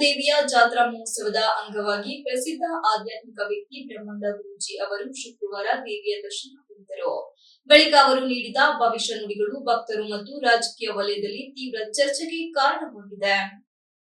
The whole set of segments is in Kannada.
ದೇವಿಯ ಜಾತ್ರಾ ಮಹೋತ್ಸವದ ಅಂಗವಾಗಿ ಪ್ರಸಿದ್ಧ ಆಧ್ಯಾತ್ಮಿಕ ವ್ಯಕ್ತಿ ಬ್ರಹ್ಮಂದ ಗುರೂಜಿ ಅವರು ಶುಕ್ರವಾರ ದೇವಿಯ ದರ್ಶನ ಪಡೆದರು. ಬಳಿಕ ಅವರು ನೀಡಿದ ಭವಿಷ್ಯ ನುಡಿಗಳು ಭಕ್ತರು ಮತ್ತು ರಾಜಕೀಯ ವಲಯದಲ್ಲಿ ತೀವ್ರ ಚರ್ಚೆಗೆ ಕಾರಣಗೊಂಡಿದೆ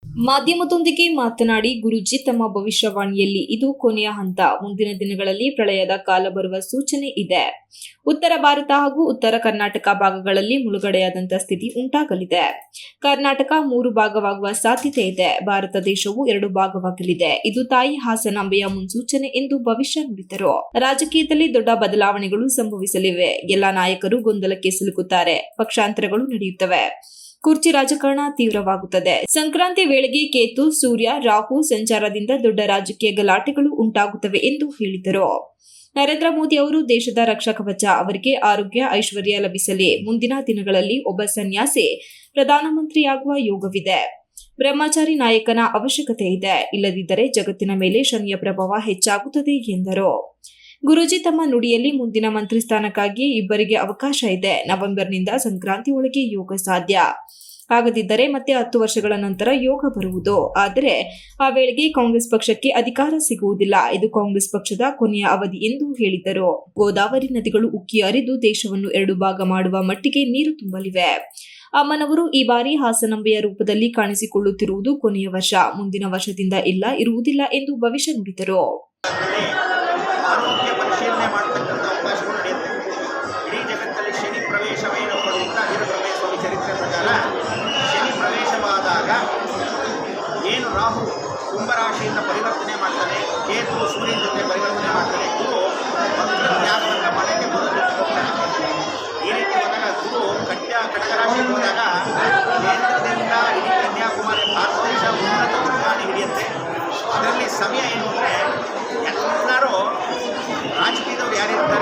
ಮಾಧ್ಯಮದೊಂದಿಗೆ ಮಾತನಾಡಿ ಗುರುಜಿ ತಮ್ಮ ಭವಿಷ್ಯವಾಣಿಯಲ್ಲಿ ಇದು ಕೊನೆಯ ಹಂತ. ಮುಂದಿನ ದಿನಗಳಲ್ಲಿ ಪ್ರಳಯದ ಕಾಲ ಬರುವ ಸೂಚನೆ ಇದೆ. ಉತ್ತರ ಭಾರತ ಹಾಗೂ ಉತ್ತರ ಕರ್ನಾಟಕ ಭಾಗಗಳಲ್ಲಿ ಮುಳುಗಡೆಯಾದಂತಹ ಸ್ಥಿತಿ ಉಂಟಾಗಲಿದೆ. ಕರ್ನಾಟಕ ಮೂರು ಭಾಗವಾಗುವ ಸಾಧ್ಯತೆ ಇದೆ. ಭಾರತ ದೇಶವು ಎರಡು ಭಾಗವಾಗಲಿದೆ. ಇದು ತಾಯಿ ಹಾಸನಾಂಬೆಯ ಮುನ್ಸೂಚನೆ ಎಂದು ಭವಿಷ್ಯ ನುಡಿದರು. ರಾಜಕೀಯದಲ್ಲಿ ದೊಡ್ಡ ಬದಲಾವಣೆಗಳು ಸಂಭವಿಸಲಿವೆ. ಎಲ್ಲಾ ನಾಯಕರು ಗೊಂದಲಕ್ಕೆ ಸಿಲುಕುತ್ತಾರೆ. ಪಕ್ಷಾಂತರಗಳು ನಡೆಯುತ್ತವೆ. ಕುರ್ಚಿ ರಾಜಕಾರಣ ತೀವ್ರವಾಗುತ್ತದೆ. ಸಂಕ್ರಾಂತಿ ವೇಳೆಗೆ ಕೇತು, ಸೂರ್ಯ, ರಾಹು ಸಂಚಾರದಿಂದ ದೊಡ್ಡ ರಾಜಕೀಯ ಗಲಾಟೆಗಳು ಉಂಟಾಗುತ್ತವೆ ಎಂದು ಹೇಳಿದರು. ನರೇಂದ್ರ ಮೋದಿ ಅವರು ದೇಶದ ರಕ್ಷಾ ಕವಚ ಅವರಿಗೆ ಆರೋಗ್ಯ, ಐಶ್ವರ್ಯ ಲಭಿಸಲಿ. ಮುಂದಿನ ದಿನಗಳಲ್ಲಿ ಒಬ್ಬ ಸನ್ಯಾಸಿ, ಪ್ರಧಾನಮಂತ್ರಿಯಾಗುವ ಯೋಗವಿದೆ. ಬ್ರಹ್ಮಚಾರಿ ನಾಯಕನ ಅವಶ್ಯಕತೆ ಇದೆ. ಇಲ್ಲದಿದ್ದರೆ ಜಗತ್ತಿನ ಮೇಲೆ ಶನಿಯ ಪ್ರಭಾವ ಹೆಚ್ಚಾಗುತ್ತದೆ ಎಂದರು. ಗುರೂಜಿ ತಮ್ಮ ನುಡಿಯಲ್ಲಿ ಮುಂದಿನ ಮಂತ್ರಿ ಸ್ಥಾನಕ್ಕಾಗಿ ಇಬ್ಬರಿಗೆ ಅವಕಾಶ ಇದೆ. ನವೆಂಬರ್ನಿಂದ ಸಂಕ್ರಾಂತಿ ಒಳಗೆ ಯೋಗ ಸಾಧ್ಯ. ಆಗದಿದ್ದರೆ ಮತ್ತೆ ಹತ್ತು ವರ್ಷಗಳ ನಂತರ ಯೋಗ ಬರುವುದು. ಆದರೆ ಆ ವೇಳೆಗೆ ಕಾಂಗ್ರೆಸ್ ಪಕ್ಷಕ್ಕೆ ಅಧಿಕಾರ ಸಿಗುವುದಿಲ್ಲ. ಇದು ಕಾಂಗ್ರೆಸ್ ಪಕ್ಷದ ಕೊನೆಯ ಅವಧಿ ಎಂದು ಹೇಳಿದರು. ಗೋದಾವರಿ ನದಿಗಳು ಉಕ್ಕಿ ಹರಿದು ದೇಶವನ್ನು ಎರಡು ಭಾಗ ಮಾಡುವ ಮಟ್ಟಿಗೆ ನೀರು ತುಂಬಲಿವೆ. ಅಮ್ಮನವರು ಈ ಬಾರಿ ಹಾಸನಂಬೆಯ ರೂಪದಲ್ಲಿ ಕಾಣಿಸಿಕೊಳ್ಳುತ್ತಿರುವುದು ಕೊನೆಯ ವರ್ಷ. ಮುಂದಿನ ವರ್ಷದಿಂದ ಇಲ್ಲ, ಇರುವುದಿಲ್ಲ ಎಂದು ಭವಿಷ್ಯ ನುಡಿದರು. ಕುಂಭರಾಶಿಯಿಂದ ಪರಿವರ್ತನೆ ಮಾಡ್ತಾನೆ ಕೇತು ಸೂರ್ಯನ ಜೊತೆ ಪರಿವರ್ತನೆ ಮಾಡ್ತಾನೆ ಗುರು ಜ್ಞಾನವನ್ನು ಮನೆಗೆ ಹೋಗ್ತಾನೆ ಈ ರೀತಿ ಹೋದಾಗ ಗುರು ಕಟ್ಟ ಕಟಕರಾಶಿಗೆ ಹೋದಾಗ ಕೇಂದ್ರದಿಂದ ಇಡೀ ಕನ್ಯಾಕುಮಾರಿ ಭಾರತ ದೇಶ ಉನ್ನತ ಹಿಡಿಯುತ್ತೆ. ಅದರಲ್ಲಿ ಸಮಯ ಏನು ಅಂದರೆ ಎಲ್ಲರೂ ರಾಜಕೀಯದವ್ರು ಯಾರಿರ್ತಾರೆ?